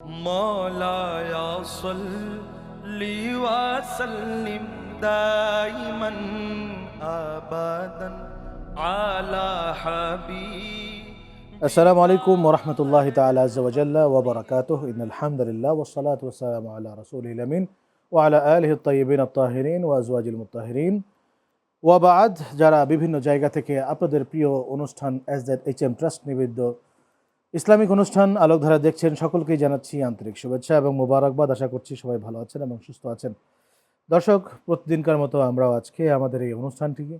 مولاي صل وسلم دائما ابدا على حبيب আসসালামু আলাইকুম ওরহমতুল্লাহ তালা আজ্জাল্লাহ ওবরাকাত ইন আলহামদুলিল্লাহ ওসলাত ওসালাম আল্লাহ রসুল আলমিন ওয়ালা আলহ তৈবিন আত্তাহরিন ওয়াজওয়াজিল মুতাহরিন ওয়াবাদ যারা বিভিন্ন জায়গা থেকে আপনাদের প্রিয় অনুষ্ঠান S that H M trust নিবেদ্য Islamic অনুষ্ঠান আলোকধারা দেখছেন সকলকেই জানাচ্ছি আন্তরিক শুভেচ্ছা এবং মোবারকবাদ। আশা করছি সবাই ভালো আছেন এবং সুস্থ আছেন। দর্শক, প্রতিদিনকার মতো আমরাও আজকে আমাদের এই অনুষ্ঠানটিকে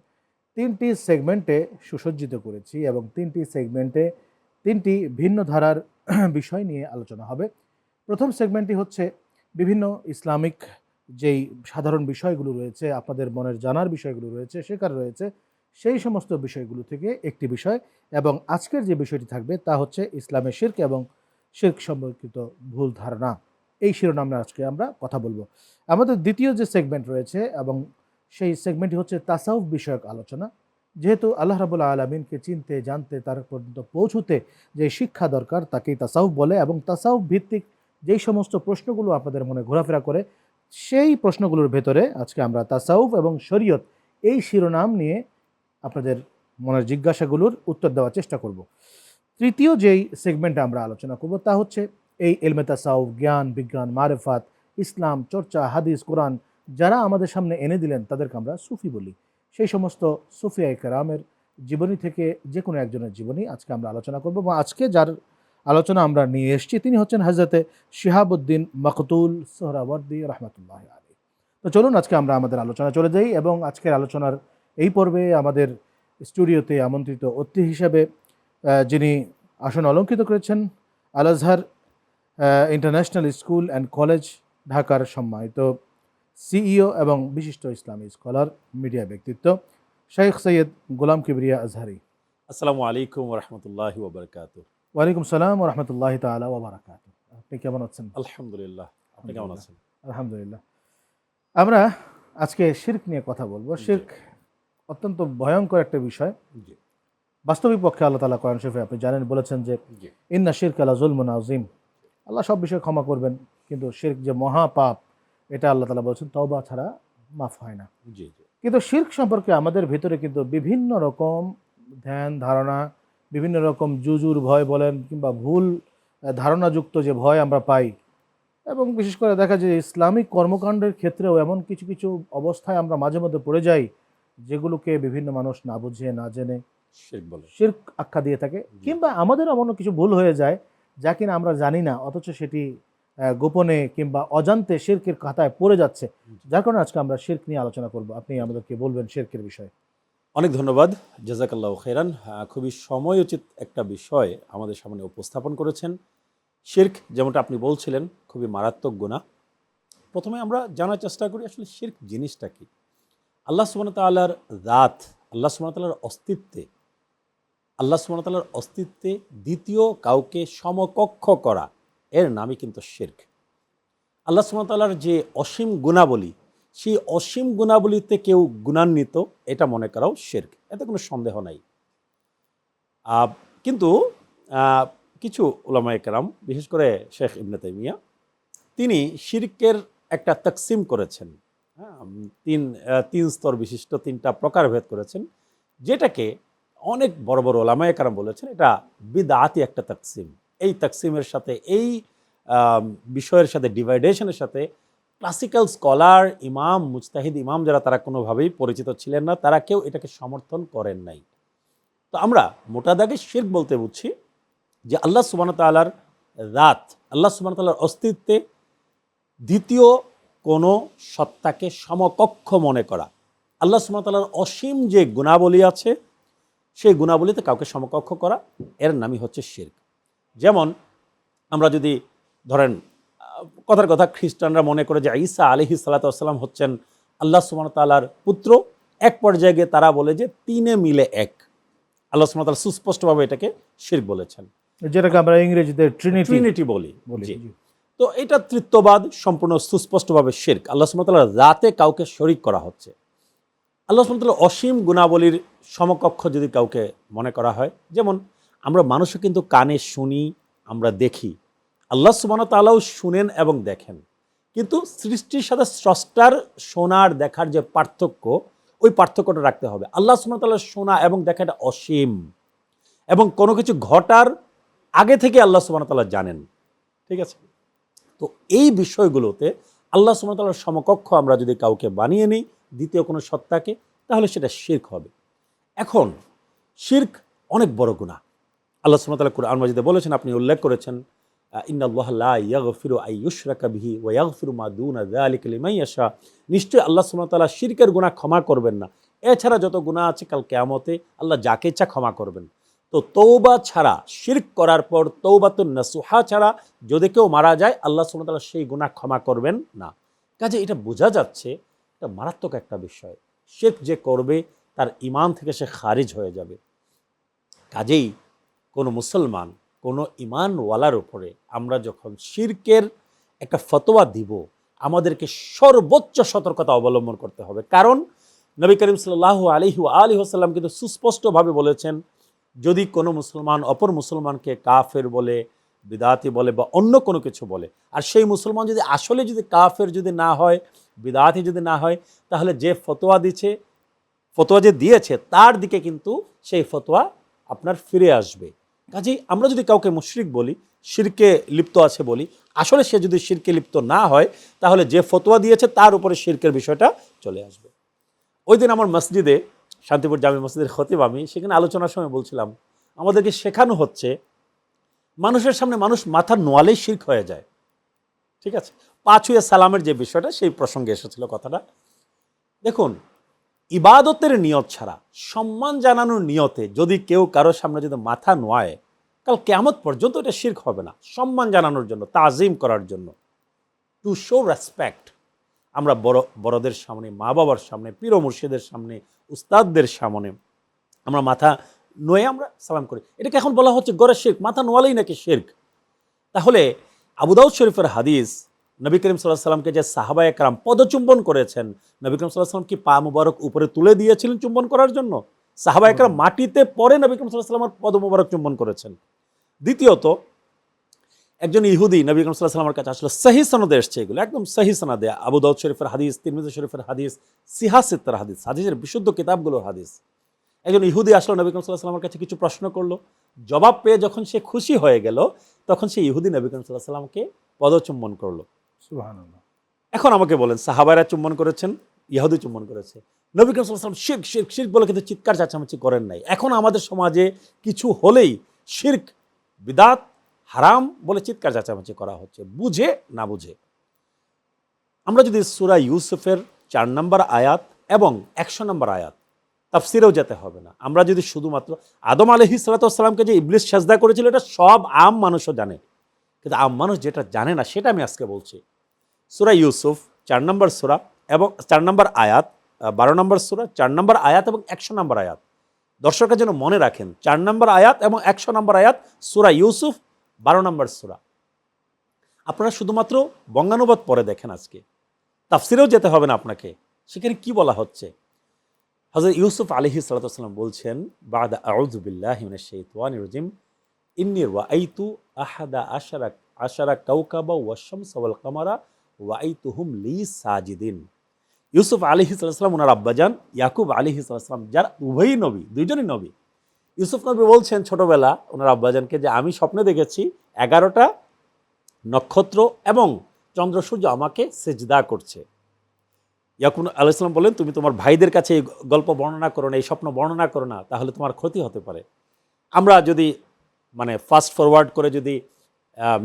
তিনটি সেগমেন্টে সুসজ্জিত করেছি এবং তিনটি সেগমেন্টে তিনটি ভিন্ন ধারার বিষয় নিয়ে আলোচনা হবে। প্রথম সেগমেন্টটি হচ্ছে বিভিন্ন ইসলামিক যেই সাধারণ বিষয়গুলো রয়েছে, আপনাদের মনের জানার বিষয়গুলো রয়েছে, শেখার রয়েছে সেই সমস্ত বিষয়গুলো থেকে একটি বিষয় এবং আজকের যে বিষয়টি থাকবে তা হচ্ছে ইসলামের শির্ক এবং শির্ক সম্পর্কিত ভুল ধারণা। এই শিরোনামে আজকে আমরা কথা বলব। আমাদের দ্বিতীয় যে সেগমেন্ট রয়েছে এবং সেই সেগমেন্টটি হচ্ছে তাসাউফ বিষয়ক আলোচনা। যেহেতু আল্লাহ রাবুল্লাহ আলমিনকে চিনতে, জানতে, তার পর্যন্ত পৌঁছতে যে শিক্ষা দরকার, তাকেই তাসাউফ বলে এবং তাসাউফ ভিত্তিক যেই সমস্ত প্রশ্নগুলো আপনাদের মনে ঘোরাফেরা করে, সেই প্রশ্নগুলোর ভেতরে আজকে আমরা তাসাউফ এবং শরীয়ত এই শিরোনাম নিয়ে আপনাদের মনের জিজ্ঞাসাগুলোর উত্তর দেওয়ার চেষ্টা করব। তৃতীয় যেই সেগমেন্টে আমরা আলোচনা করব তা হচ্ছে এই এলমে তাসাউফ জ্ঞান, বিজ্ঞান, মারেফাত, ইসলাম, চর্চা, হাদিস, কোরআন যারা আমাদের সামনে এনে দিলেন তাদেরকে আমরা সুফি বলি। সেই সমস্ত সুফিয়া কেরামের জীবনী থেকে যে কোনো একজনের জীবনী আজকে আমরা আলোচনা করব এবং আজকে যার আলোচনা আমরা নিয়ে এসেছি তিনি হচ্ছেন হজরতে শিহাবুদ্দিন মকতুল সোহরাবর্দি রহমতুল্লাহ আলী তো চলুন আজকে আমরা আমাদের আলোচনা চলে যাই এবং আজকের আলোচনার এই পর্বে আমাদের স্টুডিওতে আমন্ত্রিত অতিথি হিসাবে যিনি আসন অলঙ্কিত করেছেন Al Azhar international school and college ঢাকার সম্মানিত সিইও এবং বিশিষ্ট ইসলামী স্কলার মিডিয়া ব্যক্তিত্ব শেখ সৈয়দ গোলাম কিবরিয়া আজহারি। আসসালামু আলাইকুম রহমতুল্লাহ ওবরকাত ওয়ালাইকুম সালাম রহমতুল্লাহ তালা ওবরাকাত আপনি কেমন আছেন? আলহামদুলিল্লাহ আপনি কেমন আছেন? আলহামদুলিল্লাহ। আমরা আজকে শির্ক নিয়ে কথা বলব। শির্ক অত্যন্ত ভয়ঙ্কর একটা বিষয়। বাস্তবিক পক্ষে আল্লাহ তালা কোরআন শরীফে আপনি জানেন বলেছেন যে ইন্না শির্ক আলা জুলমুন আজিম আল্লাহ সব বিষয়ে ক্ষমা করবেন কিন্তু শির্ক যে মহা পাপ এটা আল্লাহ তালা বলছেন তওবা ছাড়া মাফ হয় না। জি জি। কিন্তু শির্ক সম্পর্কে আমাদের ভিতরে কিন্তু বিভিন্ন রকম ধ্যান ধারণা বিভিন্ন রকম জুজুর ভয় বলেন কিংবা ভুল ধারণাযুক্ত যে ভয় আমরা পাই এবং বিশেষ করে দেখা যায় ইসলামিক কর্মকাণ্ডের ক্ষেত্রেও এমন কিছু কিছু অবস্থায় আমরা মাঝে মধ্যে পড়ে যাই যেগুলোকে বিভিন্ন মানুষ না বুঝিয়ে না জেনে শির্ক আখ্যা দিয়ে থাকে। কিংবা আমাদের এমন কিছু ভুল হয়ে যায় যা কিনা আমরা জানি না অথচ সেটি গোপনে কিংবা অজান্তে শির্কের খাতায় পড়ে যাচ্ছে। যার কারণে আজকে আমরা শির্ক নিয়ে আলোচনা করব। আপনি আমাদেরকে বলবেন শির্কের বিষয়ে। অনেক ধন্যবাদ। জাজাকাল্লাহ খেরান খুবই সময়োচিত একটা বিষয় আমাদের সামনে উপস্থাপন করেছেন। শির্ক যেমনটা আপনি বলছিলেন খুবই মারাত্মক গুণা প্রথমে আমরা জানার চেষ্টা করি আসলে শির্ক জিনিসটা কি? আল্লাহ সুবান তাল্লার রাত আল্লাহ সুবান তাল্লার অস্তিত্বে, আল্লাহ সুবান তাল্লার অস্তিত্বে দ্বিতীয় কাউকে সমকক্ষ করা, এর নামই কিন্তু শির্ক। আল্লাহ সুবান তাল্লার যে অসীম গুণাবলী, সেই অসীম গুণাবলীতে কেউ গুণান্বিত, এটা মনে করাও শির্ক, এতে কোনো সন্দেহ নাই। কিন্তু কিছু ওলামায় কেরাম, বিশেষ করে শেখ ইবনে তাইমিয়া, তিনি শির্কের একটা তাকসিম করেছেন। হ্যাঁ তিন তিন স্তর বিশিষ্ট তিনটা প্রকারভেদ করেছেন, যেটাকে অনেক বড় বড় ওলামায় কেরাম বলেছেন, এটা বিদাতি একটা তাকসিম। এই তাকসিমের সাথে, এই বিষয়ের সাথে, ডিভাইডেশনের সাথে ক্লাসিক্যাল স্কলার, ইমাম, মুজতাহিদ ইমাম যারা, তারা কোনোভাবেই পরিচিত ছিলেন না, তারা কেউ এটাকে সমর্থন করেন নাই। তো আমরা মোটা দাগে শির্ক বলতে বুঝছি যে আল্লাহ সুবান তাল্লার রাত আল্লাহ সুবান তাল্লার অস্তিত্বে দ্বিতীয় কোনো সত্তাকে সমকক্ষ মনে করা। আল্লাহ সুবান তাল্লার অসীম যে গুণাবলী আছে সেই গুণাবলীতে কাউকে সমকক্ষ করা এর নামই হচ্ছে শির্ক। যেমন আমরা যদি ধরেন কথার কথা খ্রিস্টানরা মনে করে যে ঈসা আলহি সাল্লাতাম হচ্ছেন আল্লাহ সুমান তালার পুত্র এক পর্যায়ে গিয়ে তারা বলে যে তিনে মিলে এক। আল্লাহ সুমান তালা সুস্পষ্টভাবে এটাকে শির বলেছেন। যেটাকে আমরা ইংরেজিতে ট্রিনিটি ট্রিনিটি বলি। তো এটা তৃত্ববাদ সম্পূর্ণ সুস্পষ্টভাবে শির্ক। আল্লাহ সুমান তালার রাতে কাউকে শরিক করা হচ্ছে। আল্লাহ সুমান তালার অসীম গুণাবলীর সমকক্ষ যদি কাউকে মনে করা হয়, যেমন আমরা মানুষও কিন্তু কানে শুনি, আমরা দেখি। আল্লাহ সুবান তালাও শুনেন এবং দেখেন। কিন্তু সৃষ্টির সাথে স্রষ্টার শোনার দেখার যে পার্থক্য, ওই পার্থক্যটা রাখতে হবে। আল্লাহ সুবান তাল্লাহ শোনা এবং দেখা এটা অসীম। এবং কোনো কিছু ঘটার আগে থেকে আল্লাহ সুবান তাল্লাহ জানেন। ঠিক আছে? তো এই বিষয়গুলোতে আল্লাহ সুমতাল্লাহর সমকক্ষ আমরা যদি কাউকে বানিয়ে নিই, দ্বিতীয় কোনো সত্তাকে, তাহলে সেটা শির্ক হবে। এখন, শির্ক অনেক বড় গুণা আল্লাহ সুমতাল্লাহ কুরআন মাজিদে বলেছেন, আপনি উল্লেখ করেছেন নিশ্চয়ই আল্লাহ তাআলা শিরকের ক্ষমা করবেন না। এছাড়া যত গুনাহ আছে, কাল কিয়ামতে আল্লাহ যাকে ইচ্ছা ক্ষমা করবেন। তো তৌবা ছাড়া, শিরক করার পর তৌবাতুন নাসুহা ছাড়া যদি কেউ মারা যায়, আল্লাহ ওয়া সেই গুনাহ ক্ষমা করবেন না। কাজে এটা বোঝা যাচ্ছে, এটা মারাত্মক একটা বিষয়। শিরক যে করবে, তার ইমান থেকে সে খারিজ হয়ে যাবে। কাজেই কোনো মুসলমান, কোনো ইমানওয়ালার উপরে আমরা যখন শিরকের একটা ফতোয়া দিব, আমাদেরকে সর্বোচ্চ সতর্কতা অবলম্বন করতে হবে। কারণ নবী করিম সাল্লাহ আলিহু আলী আসাল্লাম কিন্তু সুস্পষ্টভাবে বলেছেন যদি কোনো মুসলমান অপর মুসলমানকে কাফের বলে, বিদাতি বলে বা অন্য কোনো কিছু বলে, আর সেই মুসলমান যদি আসলে যদি কাফের যদি না হয়, বিদাতি যদি না হয়, তাহলে যে ফতোয়া দিচ্ছে, ফতোয়া যে দিয়েছে, তার দিকে কিন্তু সেই ফতোয়া আপনার ফিরে আসবে। কাজেই আমরা যদি কাউকে মুশরিক বলি, শিরকে লিপ্ত আছে বলি, আসলে সে যদি শিরকে লিপ্ত না হয়, তাহলে যে ফতোয়া দিয়েছে, তার উপরে শিরকের বিষয়টা চলে আসবে। ওই দিন আমার মসজিদে শান্তিপুর জামি মসজিদের খতিব আমি, সেখানে আলোচনার সময় বলছিলাম, আমাদেরকে শেখানো হচ্ছে, মানুষের সামনে মানুষ মাথা নোয়ালেই শির্ক হয়ে যায়। ঠিক আছে? পাঁচুয়া সালামের যে বিষয়টা, সেই প্রসঙ্গে এসেছিল কথাটা। দেখুন, ইবাদতের নিয়ত ছাড়া, সম্মান জানানোর নিয়তে যদি কেউ কারোর সামনে যদি মাথা নোয়ায় কাল কেমত পর্যন্ত এটা শির্ক হবে না। সম্মান জানানোর জন্য, তাজিম করার জন্য। টু শো রেসপেক্ট আমরা বড়, বড়দের সামনে মা বাবার সামনে, পীর মুর্শিদের সামনে উস্তাদদের সামনে আমরা মাথা নোয়ে আমরা সালাম করি। এটাকে এখন বলা হচ্ছে গড়ে শেখ মাথা নোয়ালেই নাকি শেখ তাহলে আবুদাউদ শরীফের হাদিস নবী করিম সাল্লাহ সাল্লামকে যে সাহাবা একরাম পদচুম্বন করেছেন, নবী করিম সাল্লাহ সাল্লাম কি পা মুবারক উপরে তুলে দিয়েছিলেন চুম্বন করার জন্য? সাহাবা একরাম মাটিতে পরে নবী করিম সাল্লাহ সাল্লামের পদ মুবারক চুম্বন করেছেন। দ্বিতীয়ত একজন ইহুদি নবী করিম সাল্লাহ সাল্লামের কাছে আসলে সহি সনদে এসছে এগুলো একদম সহি সনদে। আবু দাউদ শরীফের হাদিস তিরমিজি শরীফের হাদিস সিহাসিত্তার হাদিস হাদিসের বিশুদ্ধ কিতাবগুলোর হাদিস। একজন ইহুদি আসলো নবী করিম সাল্লাহ সাল্লামের কাছে কিছু প্রশ্ন করল জবাব পেয়ে যখন সে খুশি হয়ে গেল তখন সে ইহুদি নবী করিম সাল্লাহ সাল্লামকে পদচুম্বন করল। এখন আমাকে বলেন সাহাবারা চুম্বন করেছেন ইহুদি চুম্বন করেছে? নবী করিম সাল্লাহ সাল্লাম শির্ক শির্ক শির্ক বলে কিন্তু চিৎকার চাচামাচি করেন নাই। এখন আমাদের সমাজে কিছু হলেই শির্ক বিদাত হারাম বলে চিৎকার চাচামাচি করা হচ্ছে। বুঝে না বুঝে। আমরা যদি সুরা ইউসুফের চার নম্বর আয়াত এবং একশো নম্বর আয়াত, তাফসিরেও যেতে হবে না। আমরা যদি শুধুমাত্র আদম আলহি সালাতামকে যে ইবলিশ সাজদা করেছিল, এটা সব আম মানুষও জানে। কিন্তু আম মানুষ যেটা জানে না, সেটা আমি আজকে বলছি। সুরা ইউসুফ চার নম্বর সুরা এবং চার নম্বর আয়াত বারো নম্বর সুরা, চার নম্বর আয়াত এবং একশো নম্বর আয়াত। দর্শকরা যেন মনে রাখেন, চার নম্বর আয়াত এবং একশো নম্বর আয়াত সুরা ইউসুফ বারো নম্বর সুরা। আপনারা শুধুমাত্র বঙ্গানুবাদ পরে দেখেন আজকে। তাফসিরেও যেতে হবে না আপনাকে। সেখানে কি বলা হচ্ছে? হজরত ইউসুফ আলহি সাল্লাম বলছেন, বাদ আউজুবিল্লাহ রজিম। ইন্নির ওয়াইতু আহাদা আশারা আশারা কাউকাবা ওয়াশম সওয়াল কামারা ওয়াইতুহুম লি সাজিদিন। ইউসুফ আলহি সাল্লাম ওনার আব্বাজান, ইয়াকুব আলহি সাল্লাম যার উভয়ই নবী, দুইজনই নবী ইউসুফ নবী বলছেন ছোটবেলা ওনার আব্বাজানকে যে আমি স্বপ্নে দেখেছি, এগারোটা নক্ষত্র এবং চন্দ্র সূর্য আমাকে সেজদা করছে। ইয়াকুন আলাইসালাম বলেন, তুমি তোমার ভাইদের কাছে এই গল্প বর্ণনা করো না, এই স্বপ্ন বর্ণনা করো না, তাহলে তোমার ক্ষতি হতে পারে। আমরা যদি মানে ফাস্ট ফরওয়ার্ড করে যদি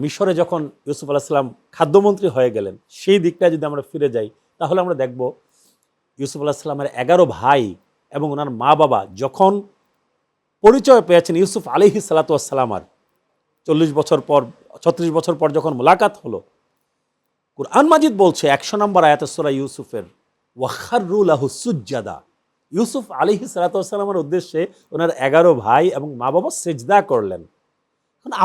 মিশরে যখন ইউসুফ আলাহিসাল্লাম খাদ্যমন্ত্রী হয়ে গেলেন, সেই দিকটা যদি আমরা ফিরে যাই, তাহলে আমরা দেখব ইউসুফ আলাহিসাল্লামের এগারো ভাই এবং ওনার মা বাবা যখন পরিচয় পেয়েছেন ইউসুফ আলিহি সালাতামার চল্লিশ বছর পর, ছত্রিশ বছর পর যখন মোলাকাত হলো, কুরআন মাজিদ বলছে একশো নম্বর আয়াত সোরা ইউসুফের ওয়াখারুল্লাহু সুজ্জাদা। ইউসুফ আলিহি সালাতামের উদ্দেশ্যে ওনার এগারো ভাই এবং মা বাবা সেজদা করলেন।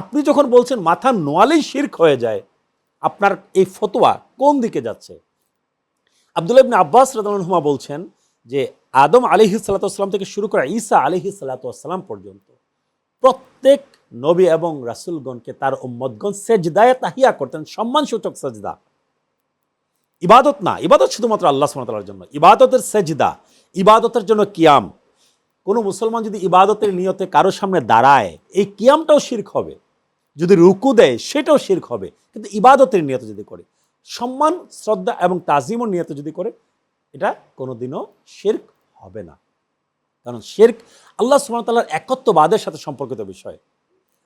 আপনি যখন বলছেন মাথা নোয়ালেই শির্ক হয়ে যায়, আপনার এই ফতোয়া কোন দিকে যাচ্ছে? আবদুল্লাহ ইবনে আব্বাস রাদুল্লাহমা বলছেন যে আদম আলিহি সাল্লাতাম থেকে শুরু করে ঈসা আলিহি সাল্লাতাম পর্যন্ত প্রত্যেক নবী এবং রাসুলগণকে তার উম্মদগণ সেজদায় তাহিয়া করতেন, সম্মানসূচক সেজদা। ইবাদত না, ইবাদত শুধুমাত্র আল্লাহ সুমতালার জন্য। ইবাদতের সেজদা, ইবাদতের জন্য কিয়াম। কোনো মুসলমান যদি ইবাদতের নিয়তে কারোর সামনে দাঁড়ায়, এই কিয়ামটাও শির্ক হবে। যদি রুকু দেয়, সেটাও শির্ক হবে। কিন্তু ইবাদতের নিয়ত যদি করে, সম্মান, শ্রদ্ধা এবং তাজিমর নিয়ত যদি করে, এটা কোনোদিনও শির্ক হবে না। কারণ শির্ক, আল্লাহ সুমতাল্লাহর একত্ববাদের সাথে সম্পর্কিত বিষয়।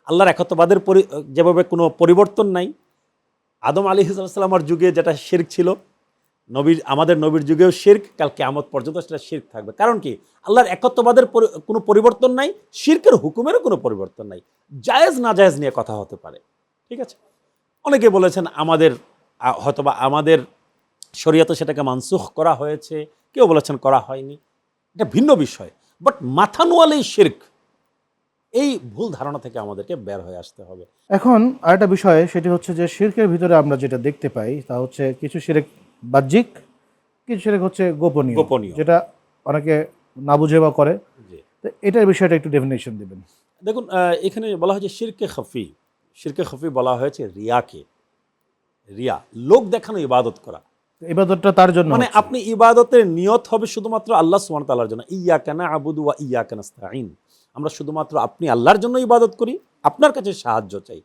আল্লাহর একত্ববাদের পরি, যেভাবে কোনো পরিবর্তন নাই। আদম আলী সাল্লামার যুগে যেটা শির্ক ছিল, নবীর, আমাদের নবীর যুগেও শির্ক, কাল কেয়ামত পর্যন্ত সেটা শির্ক থাকবে। কারণ কি? আল্লাহর একত্ববাদের কোনো পরিবর্তন নাই, শির্কের হুকুমেরও কোনো পরিবর্তন নাই। জায়েজ, না জায়েজ নিয়ে কথা হতে পারে। ঠিক আছে? অনেকে বলেছেন আমাদের হয়তোবা আমাদের শরীয়তে সেটাকে মানসুখ করা হয়েছে। কেউ বলেছেন করা হয়নি। এটা ভিন্ন বিষয় বাট মাথানুয়ালেই শির্ক। এই ভুল ধারণা থেকে আমাদেরকে বের হয়ে আসতে হবে। এখন আরেকটা বিষয় সেটি হচ্ছে যে শিরকের ভিতরে আমরা যেটা দেখতে পাই তা হচ্ছে কিছু শিরেক বাহ্যিক কিছু শিরেক হচ্ছে গোপনীয় গোপনীয়। যেটা অনেকে না বুঝে বা করে। তো এটার বিষয়টা একটু ডেফিনেশন দিবেন। দেখুন এখানে বলা হয়েছে শিরকে খফি। শিরকে খফি বলা হয়েছে রিয়াকে। রিয়া লোক দেখানো ইবাদত করা। ইবাদতটা তার জন্য মানে আপনি ইবাদতের নিয়ত হবে শুধুমাত্র আল্লাহ ওয়া তাআলার জন্য। ইয়া কানা আবুদু ওয়া ইয়া কানাস্তাইন আমরা শুধুমাত্র আপনি আল্লাহর জন্য ইবাদত করি আপনার কাছে সাহায্য চাই।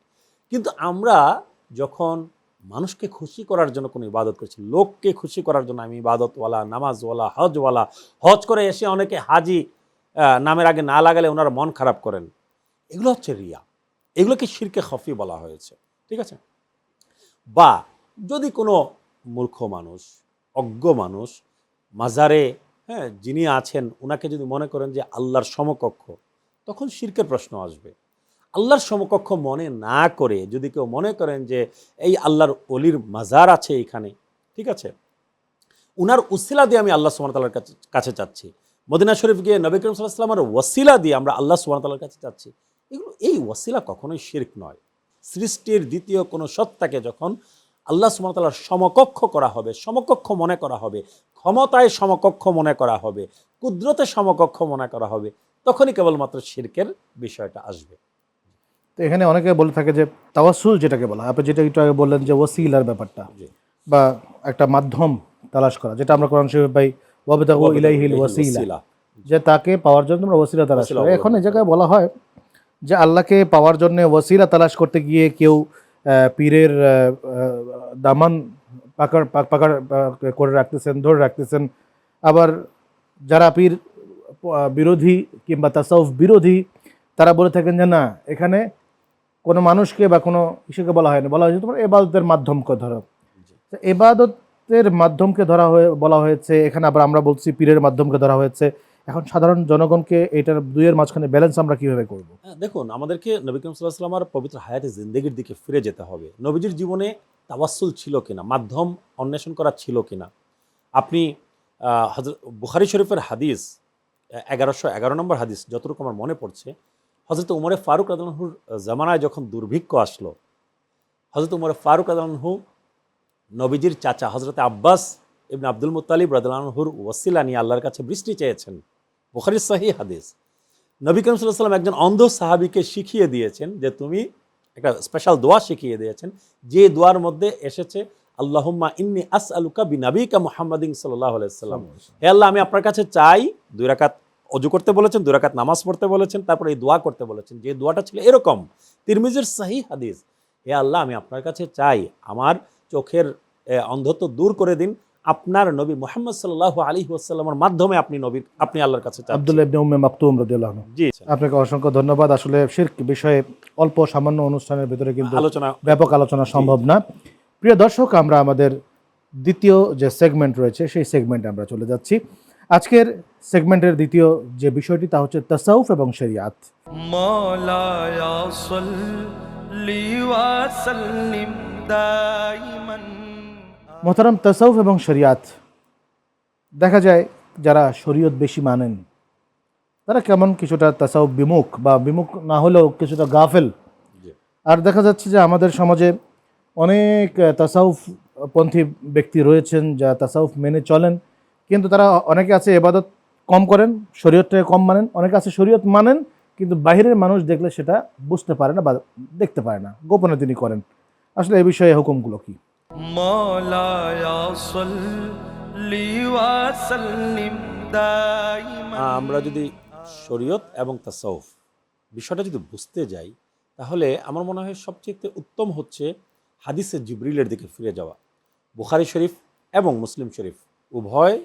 কিন্তু আমরা যখন মানুষকে খুশি করার জন্য কোনো ইবাদত করছি লোককে খুশি করার জন্য আমি ইবাদতওয়ালা নামাজওয়ালা হজওয়ালা হজ করে এসে অনেকে হাজি নামের আগে না লাগালে ওনারা মন খারাপ করেন। এগুলো হচ্ছে রিয়া। এগুলোকে শিরকে খফি বলা হয়েছে। ঠিক আছে? বা যদি কোনো মূর্খ মানুষ, অজ্ঞ মানুষ, মাজারে হ্যাঁ যিনি আছেন ওনাকে যদি মনে করেন যে আল্লাহর সমকক্ষ, তখন শিরকের প্রশ্ন আসবে। আল্লাহর সমকক্ষ মনে না করে যদি কেউ মনে করেন যে এই আল্লাহর অলির মাজার আছে এখানে, ঠিক আছে? উনার উসিলা দিয়ে আমি আল্লাহ সুমতালার কাছে কাছে চাচ্ছি। মদিনা শরীফ গিয়ে নবী করিম সাল্লাহ সাল্লামের ওয়াসিলা দিয়ে আমরা আল্লাহ সুমতালার কাছে চাচ্ছি। এগুলো, এই ওয়াসিলা কখনোই শির্ক নয়। সৃষ্টির দ্বিতীয় কোনো সত্তাকে যখন আল্লাহ সুমতালার সমকক্ষ করা হবে সমকক্ষ মনে করা হবে ক্ষমতায় সমকক্ষ মনে করা হবে কুদরতে সমকক্ষ মনে করা হবে তখনই কেবলমাত্র শিরকের বিষয়টা আসবে তো এখানে অনেকে বলে থাকে যে তাওয়াসুল যেটাকে বলা আপনি যেটা একটু আগে বললেন যে ওসিলার ব্যাপারটা। বা একটা মাধ্যম তালাশ করা যেটা আমরা কোরআন শরীফ ওয়াবতাগু ইলাইহিল ওয়াসিলা। যে তাকে পাওয়ার জন্য আমরা ওসিলা তালাশ করি এখন এই জায়গায় বলা হয় যে আল্লাহকে পাওয়ার জন্য ওসিলা তালাশ করতে গিয়ে কেউ পীরের দামান পাকার পাক- পাকার করে রাখতেছেন ধরে রাখতেছেন। আবার যারা পীর বিরোধী কিংবা তাসাউফ বিরোধী তারা বলে থাকেন যে না এখানে কোনো মানুষকে বা কোনো ইস্যুকে বলা হয়নি। বলা হয়েছে তোমার এবাদতের মাধ্যমকে ধরো। এবাদতের মাধ্যমকে ধরা হয়ে বলা হয়েছে এখানে আবার আমরা বলছি পীরের মাধ্যমকে ধরা হয়েছে। এখন সাধারণ জনগণকে এটার দুইয়ের মাঝখানে ব্যালেন্স আমরা কীভাবে করব? হ্যাঁ, দেখুন আমাদেরকে নবী করিম সাল্লাহ পবিত্র হায়াতে জিন্দেগির দিকে ফিরে যেতে হবে। নবীজির জীবনে তাওয়াসুল ছিল কিনা মাধ্যম অন্বেষণ করা ছিল কিনা? আপনি হজরত বুখারি শরীফের হাদিস এগারোশো এগারো নম্বর হাদিস যতটুকু আমার মনে পড়ছে হজরত উমরে ফারুক রাদুর জামানায় যখন দুর্ভিক্ষ আসলো হজরত উমরে ফারুক রাদু নবীজির চাচা হজরত আব্বাস ইবন আব্দুল মুতালিব রাদুল্লাহুর ওয়াসিলা নিয়ে আল্লাহর কাছে বৃষ্টি চেয়েছেন। বুখারির সহি হাদিস। নবী করিম সাল্লাম একজন অন্ধ সাহাবিকে শিখিয়ে দিয়েছেন যে তুমি একটা স্পেশাল দোয়া শিখিয়ে দিয়েছেন। যে দোয়ার মধ্যে এসেছে আল্লাহুম্মা ইন্নি আস আলুকা বিনাবিকা মুহাম্মাদিন সাল্লাহ আলাইসাল্লাম হে আল্লাহ আমি আপনার কাছে চাই দুই রাকাত অজু করতে বলেছেন দুই রাকাত নামাজ পড়তে বলেছেন তারপরে এই দোয়া করতে বলেছেন। যে দোয়াটা ছিল এরকম তিরমিজের সাহি হাদিস। হে আল্লাহ আমি আপনার কাছে চাই আমার চোখের অন্ধত্ব দূর করে দিন আপনার নবী মোহাম্মদ সাল্লাহ আলী ওয়াসাল্লামের মাধ্যমে আপনি নবীর আপনি আল্লাহর কাছে আব্দুল্লাহ ইবনে উম্মে মাকতুম রাদিয়াল্লাহু আনহু। জি। আপনাকে অসংখ্য ধন্যবাদ। আসলে শিরক বিষয়ে অল্প সামান্য অনুষ্ঠানের ভিতরে কিন্তু আলোচনা ব্যাপক আলোচনা সম্ভব না। প্রিয় দর্শক আমরা আমাদের দ্বিতীয় যে সেগমেন্ট রয়েছে সেই সেগমেন্টে আমরা চলে যাচ্ছি। আজকের সেগমেন্টের দ্বিতীয় যে বিষয়টি তা হচ্ছে তাসাউফ এবং শরিয়াত। মালা সাল্লি ওয়া সাল্লিম দাইমান মোহতারাম তাসাউফ এবং শরিয়াত। দেখা যায় যারা শরীয়ত বেশি মানেন। তারা কেমন কিছুটা তাসাউফ বিমুখ বা বিমুখ না হলেও কিছুটা গাফেল। আর দেখা যাচ্ছে যে আমাদের সমাজে অনেক তাসাউফ পন্থী ব্যক্তি রয়েছেন যা তাসাউফ মেনে চলেন। কিন্তু তারা অনেকে আছে এবাদত কম করেন শরীয়তটাকে কম মানেন। অনেকে আছে শরীয়ত মানেন কিন্তু বাহিরের মানুষ দেখলে সেটা বুঝতে পারে না বা দেখতে পারে না। গোপনে তিনি করেন। আসলে এ বিষয়ে হুকুমগুলো কি? আমরা যদি শরীয়ত এবং তাসাউফ বিষয়টা যদি বুঝতে যাই, তাহলে আমার মনে হয় সবচেয়ে উত্তম হচ্ছে হাদিসের জিব্রিলের দিকে ফিরে যাওয়া। বুখারি শরীফ এবং মুসলিম শরীফ উভয়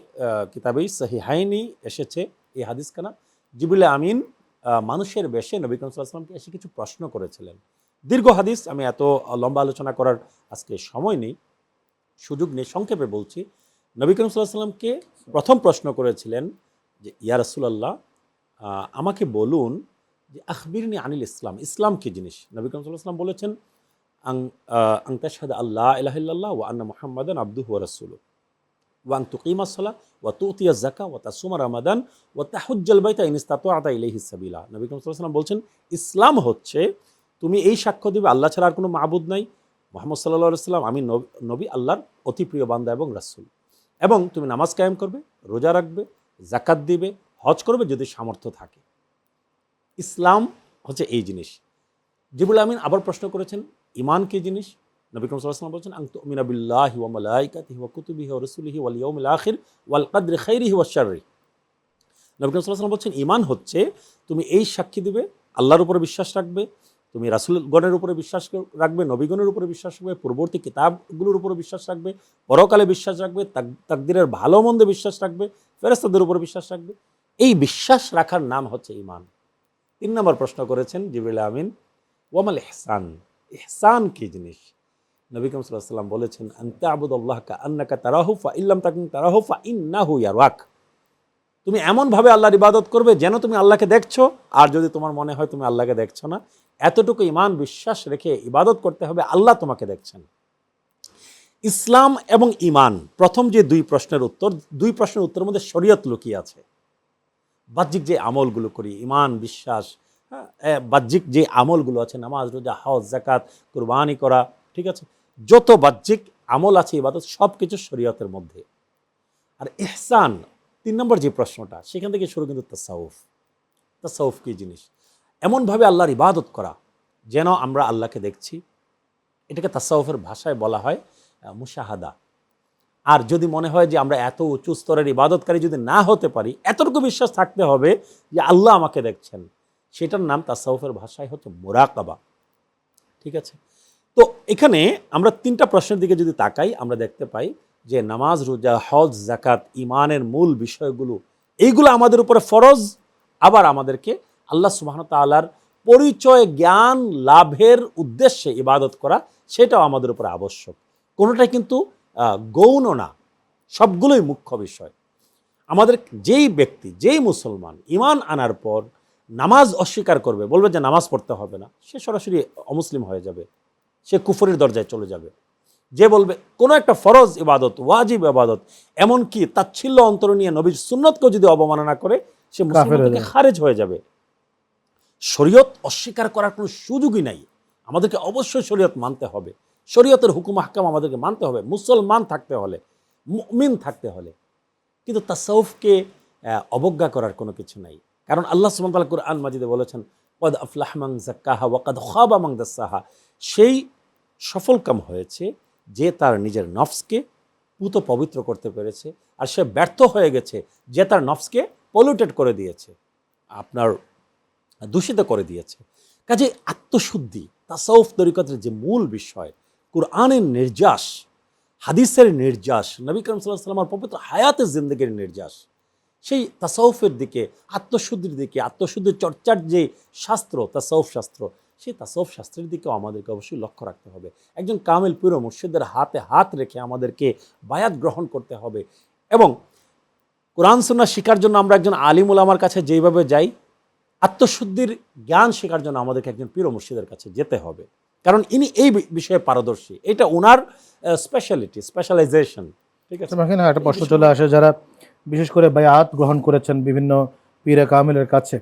কিতাবেই সাহি হাইনি এসেছে এই হাদিসখানা। জিবুল আমিন মানুষের বেশে নবী সাল্লাহ আসলামকে এসে কিছু প্রশ্ন করেছিলেন। দীর্ঘ হাদিস আমি এত লম্বা আলোচনা করার আজকে সময় নেই সুযোগ নেই সংক্ষেপে বলছি। নবী করিম সাল্লাল্লাহু আলাইহি ওয়াসাল্লামকে প্রথম প্রশ্ন করেছিলেন যে ইয়া রাসূলুল্লাহ আমাকে বলুন যে আখবিরনি আনিল ইসলাম ইসলাম কি জিনিস? নবী করিম সাল্লাল্লাহু আলাইহি ওয়াসাল্লাম বলেছেন আং আহ, আং আল্লাহ ইলাহা ও আন্না মুহাম্মাদান আবদুহু ওয়া রাসূলুহু। ওয়া আন তুকিমাস সালাহ ওয়া তুতিয়াজ যাকাহ ওয়া তাসুমা রামাদান ওয়া তাহুজ্জাল বাইতা ইন ইসতাতা'তা ইলাইহি সাবিলা। নবী করিম সাল্লাল্লাহু আলাইহি ওয়াসাল্লাম বলছেন ইসলাম হচ্ছে তুমি এই সাক্ষ্য দিবে, আল্লাহ ছাড়া আর কোনো মাবুদ নাই। মোহাম্মদ আলাইহি সাল্লাম আমি নবী- আল্লাহর অতি প্রিয় বান্দা এবং রাসূল। এবং তুমি নামাজ কায়েম করবে, রোজা রাখবে জাকাত দিবে, হজ করবে যদি সামর্থ্য থাকে। ইসলাম হচ্ছে এই জিনিস। জিবুল আমিন আবার প্রশ্ন করেছেন ইমান কি জিনিস? নবী করিম বলছেন আং তুমিনা বিল্লাহি ওয়া মালাইকাতিহি ওয়া কুতুবিহি ওয়া রাসূলিহি ওয়াল ইয়াউমিল আখির ওয়াল কদরি খাইরিহি ওয়াশ শাররি। নবী বলছেন ইমান হচ্ছে তুমি এই সাক্ষী দিবে, আল্লাহর উপরে বিশ্বাস রাখবে তুমি রাসূলগণের উপরে বিশ্বাস রাখবে, নবীগণের উপরে বিশ্বাস রাখবে, পূর্ববর্তী কিতাবগুলোর উপরে বিশ্বাস রাখবে, পরকালে বিশ্বাস রাখবে, তাক- তাকদিরের ভালো মন্দে বিশ্বাস রাখবে ফেরেস্তাদের উপরে বিশ্বাস রাখবে। এই বিশ্বাস রাখার নাম হচ্ছে ইমান তিন নম্বর প্রশ্ন করেছেন জিবুল আমিন, ওয়ামাল ইহসান। এহসান কি জিনিস? নবী ওয়াসাল্লাম বলেছেন আনতা আবুদুল্লাহ কা আন্নাকা তারাহু ফা ইল্লাম তাকুন তারাহু ইন্নাহু ইয়ারাক তুমি এমনভাবে আল্লাহর ইবাদত করবে যেন তুমি আল্লাহকে দেখছ, আর যদি তোমার মনে হয় তুমি আল্লাহকে দেখছ না এতটুকু ইমান বিশ্বাস রেখে ইবাদত করতে হবে, আল্লাহ তোমাকে দেখছেন। ইসলাম এবং ইমান প্রথম যে দুই প্রশ্নের উত্তর, দুই প্রশ্নের উত্তরের মধ্যে শরীয়ত লুকিয়ে আছে। বাহ্যিক যে আমলগুলো করি ইমান বিশ্বাস হ্যাঁ বাহ্যিক যে আমলগুলো আছে, নামাজ, রোজা, হজ জাকাত কুরবানি করা, ঠিক আছে? যত বাহ্যিক আমল আছে, ইবাদত সব কিছু শরীয়তের মধ্যে। আর ইহসান, তিন নম্বর যে প্রশ্নটা, সেখান থেকে শুরু কিন্তু তাসাউফ। তাসাউফ কি জিনিস? এমনভাবে আল্লাহর ইবাদত করা, যেন আমরা আল্লাহকে দেখছি। এটাকে তাসাউফের ভাষায় বলা হয় মুশাহাদা। আর যদি মনে হয় যে আমরা এত উঁচু স্তরের ইবাদতকারী যদি না হতে পারি, এতটুকু বিশ্বাস থাকতে হবে যে আল্লাহ আমাকে দেখছেন। সেটার নাম তাসাউফের ভাষায় হচ্ছে মোরাকাবা। ঠিক আছে? তো এখানে আমরা তিনটা প্রশ্নের দিকে যদি তাকাই, আমরা দেখতে পাই যে নামাজ, রোজা, হজ জাকাত ইমানের মূল বিষয়গুলো, এইগুলো আমাদের উপরে ফরজ, আবার আমাদেরকে আল্লাহ সুবাহন তাআলার পরিচয় জ্ঞান লাভের উদ্দেশ্যে ইবাদত করা সেটাও আমাদের উপরে আবশ্যক। কোনোটাই কিন্তু গৌণ না। সবগুলোই মুখ্য বিষয়। আমাদের যেই ব্যক্তি যেই মুসলমান ইমান আনার পর নামাজ অস্বীকার করবে বলবে যে নামাজ পড়তে হবে না সে সরাসরি অমুসলিম হয়ে যাবে। সে কুফরের দরজায় চলে যাবে। যে বলবে কোনো একটা ফরজ ইবাদত ওয়াজিব ইবাদত এমনকি তাচ্ছিল্য অন্তর নিয়ে নবীর সুন্নতকেও যদি অবমাননা করে সে মুসলিম। খারেজ হয়ে যাবে। শরীয়ত অস্বীকার করার কোনো সুযোগই নাই। আমাদেরকে অবশ্যই শরীয়ত মানতে হবে। শরীয়তের হুকুম হাক্কাম আমাদেরকে মানতে হবে। মুসলমান থাকতে হলে, মুমিন থাকতে হলে। কিন্তু তাসাউফকে অবজ্ঞা করার কোনো কিছু নাই। কারণ আল্লাহ তাআলা কুরআন মাজিদে বলেছেন, ওয়াদ আফলাহ মাং জাক্কাহা ওয়াকাদ খাবা মাং দাসাহা। সেই সফলকাম হয়েছে যে তার নিজের নফসকে পুত পবিত্র করতে পেরেছে। আর সে ব্যর্থ হয়ে গেছে যে তার নফসকে পলিউটেড করে দিয়েছে। আপনার দূষিত করে দিয়েছে। কাজে আত্মশুদ্ধি, তাসাউফ তরিকতের যে মূল বিষয়, কোরআনের নির্যাস, হাদিসের নির্যাস, নবী করিম সাল্লাহ সাল্লামার পবিত্র হায়াতের জিন্দগির নির্যাস, সেই তাসাউফের দিকে, আত্মশুদ্ধির দিকে, আত্মশুদ্ধির চর্চার যে শাস্ত্র, তাসাউফ শাস্ত্র, সেই তাসাউফ শাস্ত্রের দিকেও আমাদেরকে অবশ্যই লক্ষ্য রাখতে হবে। একজন কামেল পুরো মুর্শিদের হাতে হাত রেখে আমাদেরকে বায়াত গ্রহণ করতে হবে। এবং কোরআন সুন্নাহ শেখার জন্য আমরা একজন আলিমুল আমার কাছে যেইভাবে যাই আত্মশুদ্ধির জ্ঞান শেখার জন্য আমাদেরকে একজন পীর মুর্শিদের কাছে যেতে হবে। কারণ ইনি এই বিষয়ে পারদর্শী। এটা ওনার স্পেশালিটি স্পেশালাইজেশন ঠিক আছে? একটা প্রশ্ন চলে আসে যারা বিশেষ করে বায়াত গ্রহণ করেছেন বিভিন্ন পীরে কামিলের কাছে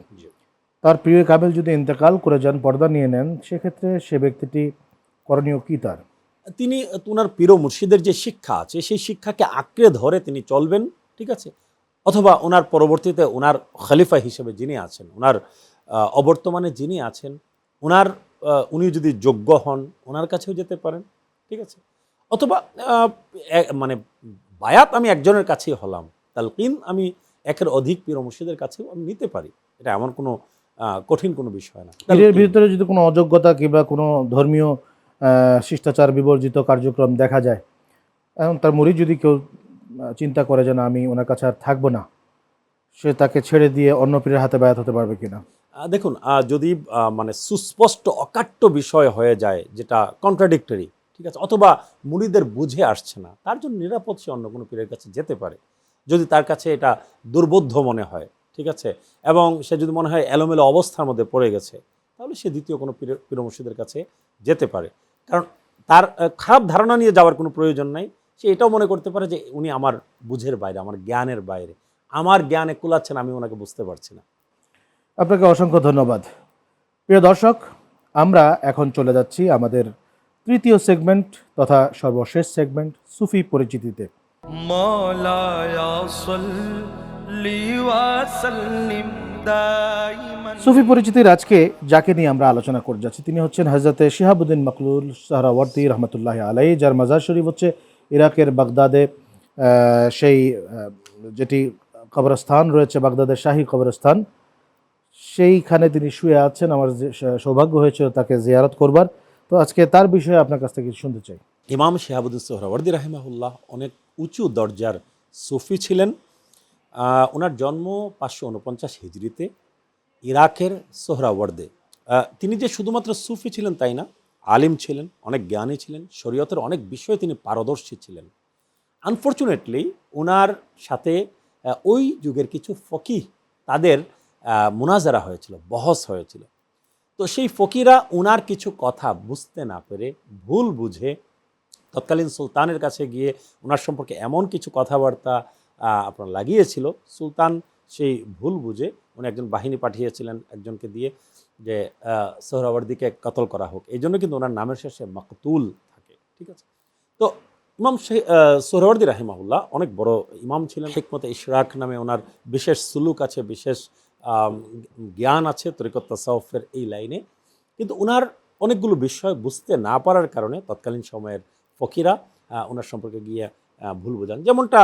তার প্রিয় কামিল যদি ইন্তেকাল করে যান পর্দা নিয়ে নেন সেক্ষেত্রে সে ব্যক্তিটি করণীয় কি তার? তিনি ওনার পীর মুর্শিদের যে শিক্ষা আছে সেই শিক্ষাকে আঁকড়ে ধরে তিনি চলবেন ঠিক আছে? অথবা ওনার পরবর্তীতে ওনার খলিফা হিসেবে যিনি আছেন ওনার অবর্তমানে যিনি আছেন ওনার উনি যদি যোগ্য হন ওনার কাছেও যেতে পারেন ঠিক আছে? অথবা মানে বায়াত আমি একজনের কাছেই হলাম তালকিন আমি একের অধিক পীর মুর্শিদের কাছেও আমি নিতে পারি এটা এমন কোনো কঠিন কোনো বিষয় না। পীরের ভিতরে যদি কোনো অযোগ্যতা কিংবা কোনো ধর্মীয় শিষ্টাচার বিবর্জিত কার্যক্রম দেখা যায় এখন তার মুড়ি যদি কেউ চিন্তা করে যে না আমি ওনার কাছে আর থাকব না। সে তাকে ছেড়ে দিয়ে অন্য পীরের হাতে ব্যয়াত হতে পারবে কিনা। দেখুন যদি মানে সুস্পষ্ট অকাট্য বিষয় হয়ে যায় যেটা কন্ট্রাডিক্টরি ঠিক আছে, অথবা মুড়িদের বুঝে আসছে না, তার জন্য নিরাপদ সে অন্য কোনো পীরের কাছে যেতে পারে, যদি তার কাছে এটা দুর্বোধ্য মনে হয়, ঠিক আছে, এবং সে যদি মনে হয় এলোমেলো অবস্থার মধ্যে পড়ে গেছে, তাহলে সে দ্বিতীয় কোনো পীর পীর মুর্শিদের কাছে যেতে পারে। কারণ তার খারাপ ধারণা নিয়ে যাওয়ার কোনো প্রয়োজন নাই সে এটাও মনে করতে পারে যে উনি আমার বুঝের বাইরে, আমার জ্ঞানের বাইরে। আমার জ্ঞানে কুলাচ্ছেন, আমি ওনাকে বুঝতে পারছি না। আপনাকে অসংখ্য ধন্যবাদ। প্রিয় দর্শক, আমরা এখন চলে যাচ্ছি আমাদের তৃতীয় সেগমেন্ট তথা সর্বশেষ সেগমেন্ট সুফি পরিচিতিতে। সুফি পরিচিতির আজকে যাকে নিয়ে আমরা আলোচনা করে যাচ্ছি, তিনি হচ্ছেন হজরতে শিহাবুদ্দিন মকলুল সাহরাওয়ার্দি রহমতুল্লাহ আলাই যার মাজার শরীফ হচ্ছে ইরাকের বাগদাদে সেই যেটি কবরস্থান রয়েছে, বাগদাদের শাহী কবরস্থান, সেইখানে তিনি শুয়ে আছেন। আমার সৌভাগ্য হয়েছিল তাকে জিয়ারত করবার। তো আজকে তার বিষয়ে আপনার কাছ থেকে শুনতে চাই। ইমাম শেহাবুদ্দিন সোহরাওয়ার্দী রাহিমাহুল্লাহ অনেক উঁচু দরজার সুফি ছিলেন। ওনার জন্ম পাঁচশো উনপঞ্চাশ হিজড়িতে ইরাকের সোহরাওয়ার্দে। তিনি যে শুধুমাত্র সুফি ছিলেন তাই না আলিম ছিলেন, অনেক জ্ঞানী ছিলেন, শরীয়তের অনেক বিষয়ে তিনি পারদর্শী ছিলেন। আনফর্চুনেটলি ওনার সাথে ওই যুগের কিছু ফকি তাদের মোনাজারা হয়েছিল, বহস হয়েছিল। তো সেই ফকিরা ওনার কিছু কথা বুঝতে না পেরে, ভুল বুঝে তৎকালীন সুলতানের কাছে গিয়ে ওনার সম্পর্কে এমন কিছু কথাবার্তা আপনার লাগিয়েছিল। সুলতান সেই ভুল বুঝে উনি একজন বাহিনী পাঠিয়েছিলেন একজনকে দিয়ে। যে আহ, কতল করা হোক। এই জন্য কিন্তু ওনার নামের শেষে মাকতুল থাকে ঠিক আছে? তো ইমাম শে- আহ, সোহরাওয়ার্দী রাহিমাহুল্লাহ অনেক বড় ইমাম ছিলেন। হিকমতে ইশরাক নামে ওনার বিশেষ সুলুক আছে বিশেষ জ্ঞান আছে তরিকত তাসাউফের এই লাইনে। কিন্তু ওনার অনেকগুলো বিষয় বুঝতে না পারার কারণে তৎকালীন সময়ের ফকিরা ওনার সম্পর্কে গিয়ে ভুল বোঝান। যেমনটা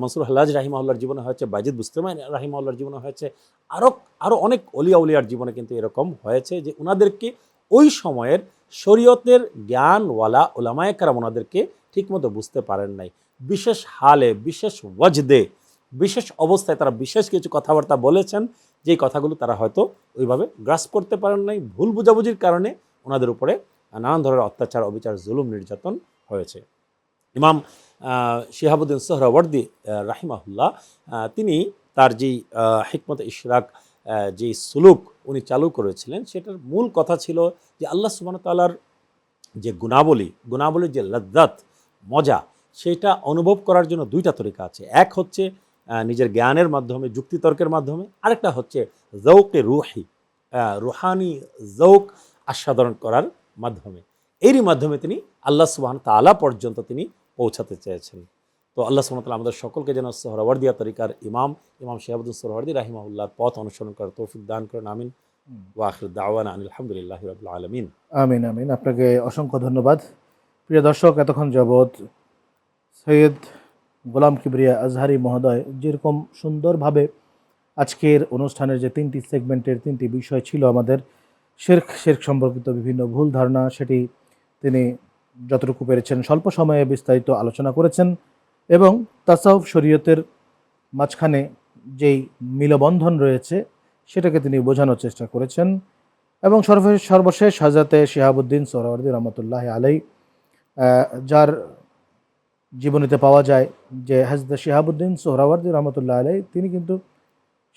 মনসুর হাল্লাজ রাহিমাউল্লার জীবনে হয়েছে, বাজিদ বুস্তেমাই রাহিমাউল্লার জীবনে হয়েছে আরও আরও অনেক অলিয়া উলিয়ার জীবনে কিন্তু এরকম হয়েছে যে ওনাদেরকে ওই সময়ের শরীয়তের জ্ঞানওয়ালা ওলামায় কারাম ওনাদেরকে ঠিকমতো বুঝতে পারেন নাই। বিশেষ হালে, বিশেষ ওয়াজদে, বিশেষ অবস্থায় তারা বিশেষ কিছু কথাবার্তা বলেছেন, যেই কথাগুলো তারা হয়তো ওইভাবে গ্রাস করতে পারেন নাই। ভুল বুঝাবুঝির কারণে ওনাদের উপরে নানান ধরনের অত্যাচার, অবিচার, জুলুম, নির্যাতন হয়েছে। ইমাম শিহাবুদ্দিন সোহরাওয়ার্দি রাহিমাহুল্লাহ তিনি তার যেই হিকমত, ইশরাক যেই সুলুক উনি চালু করেছিলেন, সেটার মূল কথা ছিল যে আল্লাহ সুবান তাল্লার যে গুণাবলী গুণাবলীর যে লজ্জাত, মজা, সেটা অনুভব করার জন্য দুইটা তরিকা আছে। এক হচ্ছে নিজের জ্ঞানের মাধ্যমে, যুক্তিতর্কের মাধ্যমে, আরেকটা হচ্ছে জৌকে রুহি রুহানি জৌক আস্বাদন করার মাধ্যমে। এরই মাধ্যমে তিনি আল্লাহ সুবাহ তালা পর্যন্ত তিনি পৌঁছাতে চেয়েছেন। তো আল্লাহ সুবাহ তালা আমাদের সকলকে যেন সোহরাওয়ার্দিয়া তরিকার ইমাম ইমাম শেহাবুদ্দিন সোহরাওয়ার্দি রাহিমাহুল্লাহর পথ অনুসরণ করার তৌফিক দান করেন আমিন। ওয়াখির দাওয়ান আলহামদুলিল্লাহ রবিল আলমিন। আমিন আমিন। আপনাকে অসংখ্য ধন্যবাদ। প্রিয় দর্শক এতক্ষণ যাবৎ সৈয়দ গোলাম কিবরিয়া আজহারি মহোদয় যেরকম সুন্দরভাবে আজকের অনুষ্ঠানের যে তিনটি সেগমেন্টের তিনটি বিষয় ছিল আমাদের শেরখ শেরখ সম্পর্কিত বিভিন্ন ভুল ধারণা সেটি তিনি যতটুকু পেরেছেন, স্বল্প সময়ে বিস্তারিত আলোচনা করেছেন এবং তাসাউফ শরীয়তের মাঝখানে যেই মিলবন্ধন রয়েছে, সেটাকে তিনি বোঝানোর চেষ্টা করেছেন এবং সর্বশেষ হাজরতে শিহাবুদ্দিন সোহরাওয়ার্দী রহমতুল্লাহ আলাই যার জীবনীতে পাওয়া যায় যে হাজরত শিহাবুদ্দিন সোহরাওয়ার্দী রহমতুল্লাহ আলাই তিনি কিন্তু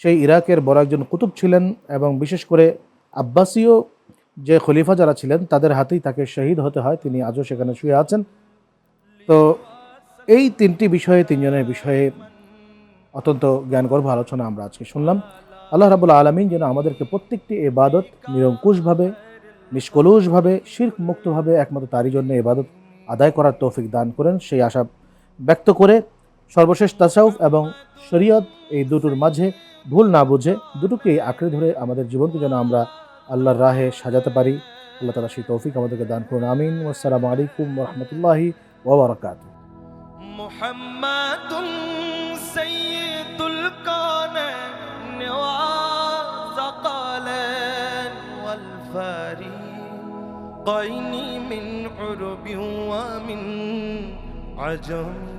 সেই ইরাকের বড় একজন কুতুব ছিলেন এবং বিশেষ করে আব্বাসীয় যে খলিফা যারা ছিলেন, তাদের হাতেই তাকে শহীদ হতে হয়। তিনি আজও সেখানে শুয়ে আছেন। তো এই তিনটি বিষয়ে, তিনজনের বিষয়ে অত্যন্ত জ্ঞানগর্ভ আলোচনা আমরা আজকে শুনলাম। আল্লাহ রাবুল আলমিন যেন আমাদেরকে প্রত্যেকটি এবাদত নিরঙ্কুশভাবে, নিষ্কলুষভাবে শির্ক মুক্তভাবে একমাত্র তারই জন্য এবাদত আদায় করার তৌফিক দান করেন। সেই আশা ব্যক্ত করে সর্বশেষ তাসাউফ এবং শরীয়ত এই দুটোর মাঝে ভুল না বুঝে দুটোকেই আঁকড়ে ধরে আমাদের জীবনকে যেন আমরা আল্লাহর রাহে সাজাতে পারি আল্লাহ তালা সেই তৌফিক আমাদেরকে দান করুন আমিন আসসালামু আলাইকুম রহমতুল্লাহি ওবরাকাত محمد سيد الكونين وثقلين والفريقين من عرب ومن عجم